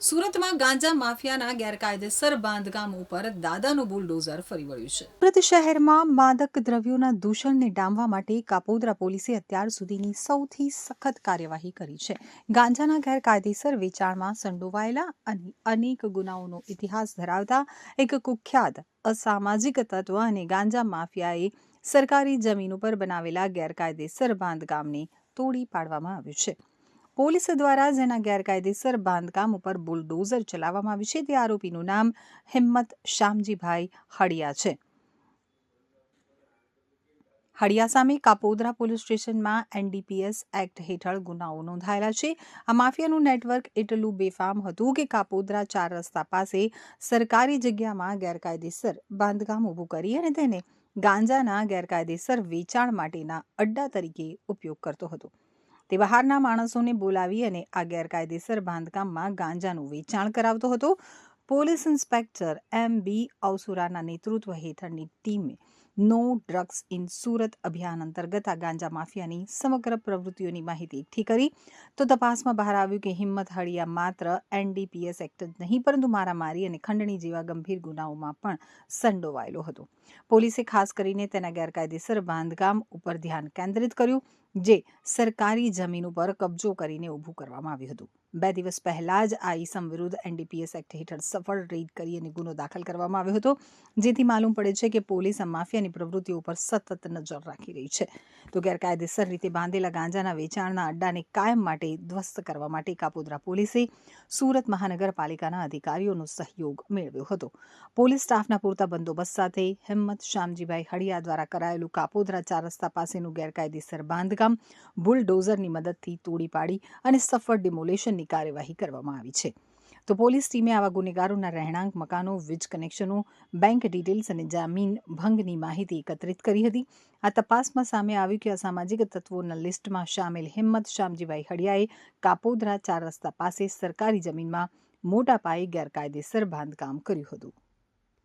સુરતમાં ગાંજા માફિયાના ગેરકાયદેસર બાંધકામ ઉપર દાદાનું બુલડોઝર ફરી વળ્યું છે. સુરત શહેરમાં માદક દ્રવ્યોના દૂષણને ડામવા માટે કાપોદ્રા પોલીસે અત્યાર સુધીની સૌથી સખત કાર્યવાહી કરી છે. ગાંજાના ગેરકાયદેસર વેચાણમાં સંડોવાયેલા અને અનેક ગુનાઓનો ઇતિહાસ ધરાવતા એક કુખ્યાત, અસામાજિક તત્વ અને ગાંજા માફિયાએ સરકારી જમીન ઉપર બનાવેલા ગેરકાયદેસર બાંધકામને તોડી પાડવામાં આવ્યું છે. પોલીસ દ્વારા જેના ગેરકાયદેસર બાંધકામ ઉપર બુલડોઝર ચલાવવામાં આવ્યું છે, તે આરોપીનું નામ હિંમત શ્યામજીભાઈ હળિયા છે. હળિયા સામે કાપોદરા પોલીસ સ્ટેશનમાં એનડીપીએસ એક્ટ હેઠળ ગુનાઓ નોંધાયેલા છે. આ માફિયાનું નેટવર્ક એટલું બેફામ હતું કે કાપોદરા ચાર રસ્તા પાસે સરકારી જગ્યામાં ગેરકાયદેસર બાંધકામ ઊભું કરી અને તેને ગાંજાના ગેરકાયદેસર વેચાણ માટેના અડ્ડા તરીકે ઉપયોગ કરતો હતો. તે બહારના માણસોને બોલાવી અને આ ગેરકાયદેસર બાંધકામમાં ગાંજાનું વેચાણ કરાવતો હતો. પોલીસ ઇન્સ્પેક્ટર એમ બી અવસુરાના નેતૃત્વ હેઠળની ટીમે નો ડ્રગ્સ ઇન સુરત અભિયાન અંતર્ગત આ ગાંજા માફિયાની સમગ્ર પ્રવૃત્તિઓની માહિતી એકઠી કરી. તો તપાસમાં બહાર આવ્યું કે હિંમત હળિયા માત્ર એનડીપીએસ એક્ટ જ નહીં, પરંતુ મારામારી અને ખંડણી જેવા ગંભીર ગુનાઓમાં પણ સંડોવાયેલો હતો. પોલીસે ખાસ કરીને તેના ગેરકાયદેસર બાંધકામ ઉપર ધ્યાન કેન્દ્રિત કર્યું. જે સરકારી જમીન ઉપર કબજો કરીને ઊભું કરવામાં આવ્યું હતું. બે દિવસ પહેલા જ આ ઈસમ વિરુદ્ધ એનડીપીએસ એક્ટ હેઠળ સફળ રેડ કરી અને ગુનો દાખલ કરવામાં આવ્યો હતો. જેથી માલુમ પડે છે કે પોલીસ માફિયાની પ્રવૃત્તિઓ ઉપર સતત નજર રાખી રહી છે. તો ગેરકાયદેસર રીતે બાંધેલા ગાંજાના વેચાણના અડ્ડાને કાયમ માટે ધ્વસ્ત કરવા માટે કાપોદ્રા પોલીસે સુરત મહાનગરપાલિકાના અધિકારીઓનો સહયોગ મેળવ્યો હતો. પોલીસ સ્ટાફના પૂરતા બંદોબસ્ત સાથે હિંમત શ્યામજીભાઈ હળિયા દ્વારા કરાયેલું કાપોદ્રા ચાર રસ્તા પાસેનું ગેરકાયદેસર બાંધકામ બુલડોઝરની મદદથી તોડી પાડી અને સફળ ડિમોલેશનની કાર્યવાહી કરવામાં આવી છે. તો પોલીસ ટીમે આવા ગુનેગારોના રહેણાંક, મકાનો, વીજ કનેક્શનો, બેંક ડિટેલ્સ અને જામીન ભંગની માહિતી એકત્રિત કરી હતી. આ તપાસમાં સામે આવ્યું કે અસામાજિક તત્વોના લિસ્ટમાં સામેલ હિંમત શ્યામજીભાઈ હડિયાએ કાપોદરા ચાર રસ્તા પાસે સરકારી જમીનમાં મોટા પાયે ગેરકાયદેસર બાંધકામ કર્યું હતું.